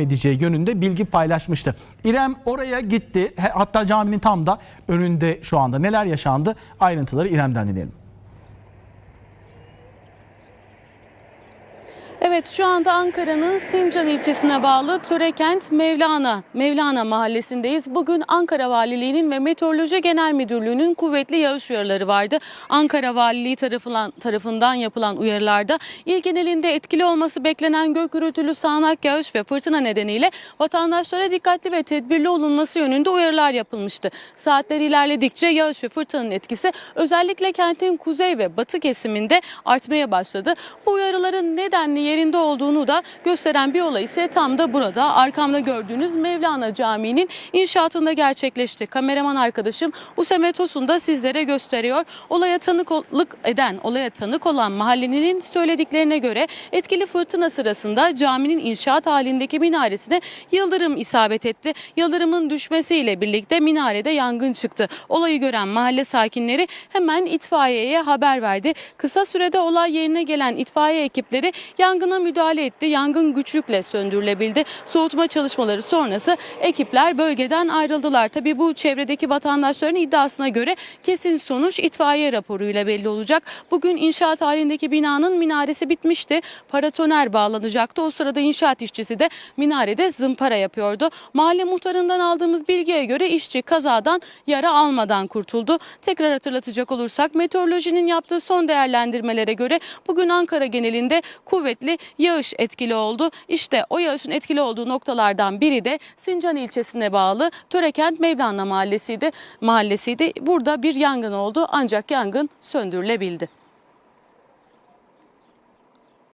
edeceği yönünde bilgi paylaşmıştı. İrem oraya gitti. Hatta caminin tam da önünde şu anda. Neler yaşandı? Ayrıntıları İrem'den dinleyelim. Evet şu anda Ankara'nın Sincan ilçesine bağlı Törekent Mevlana, Mevlana mahallesindeyiz. Bugün Ankara Valiliği'nin ve Meteoroloji Genel Müdürlüğü'nün kuvvetli yağış uyarıları vardı. Ankara Valiliği tarafından, tarafından yapılan uyarılarda il genelinde etkili olması beklenen gök gürültülü sağanak yağış ve fırtına nedeniyle vatandaşlara dikkatli ve tedbirli olunması yönünde uyarılar yapılmıştı. Saatler ilerledikçe yağış ve fırtınanın etkisi özellikle kentin kuzey ve batı kesiminde artmaya başladı. Bu uyarıların nedenli yerinde olduğunu da gösteren bir olay ise tam da burada arkamda gördüğünüz Mevlana Camii'nin inşaatında gerçekleşti. Kameraman arkadaşım Useme Tosun da sizlere gösteriyor. Olaya tanıklık eden, olaya tanık olan mahallelinin söylediklerine göre etkili fırtına sırasında caminin inşaat halindeki minaresine yıldırım isabet etti. Yıldırımın düşmesiyle birlikte minarede yangın çıktı. Olayı gören mahalle sakinleri hemen itfaiyeye haber verdi. Kısa sürede olay yerine gelen itfaiye ekipleri yangına müdahale etti. Yangın güçlükle söndürülebildi. Soğutma çalışmaları sonrası ekipler bölgeden ayrıldılar. Tabii bu çevredeki vatandaşların iddiasına göre kesin sonuç itfaiye raporuyla belli olacak. Bugün inşaat halindeki binanın minaresi bitmişti. Paratoner bağlanacaktı. O sırada inşaat işçisi de minarede zımpara yapıyordu. Mahalle muhtarından aldığımız bilgiye göre işçi kazadan yara almadan kurtuldu. Tekrar hatırlatacak olursak meteorolojinin yaptığı son değerlendirmelere göre bugün Ankara genelinde kuvvetli yağış etkili oldu. İşte o yağışın etkili olduğu noktalardan biri de Sincan ilçesine bağlı Törekent Mevlana mahallesiydi. mahallesiydi. Burada bir yangın oldu ancak yangın söndürülebildi.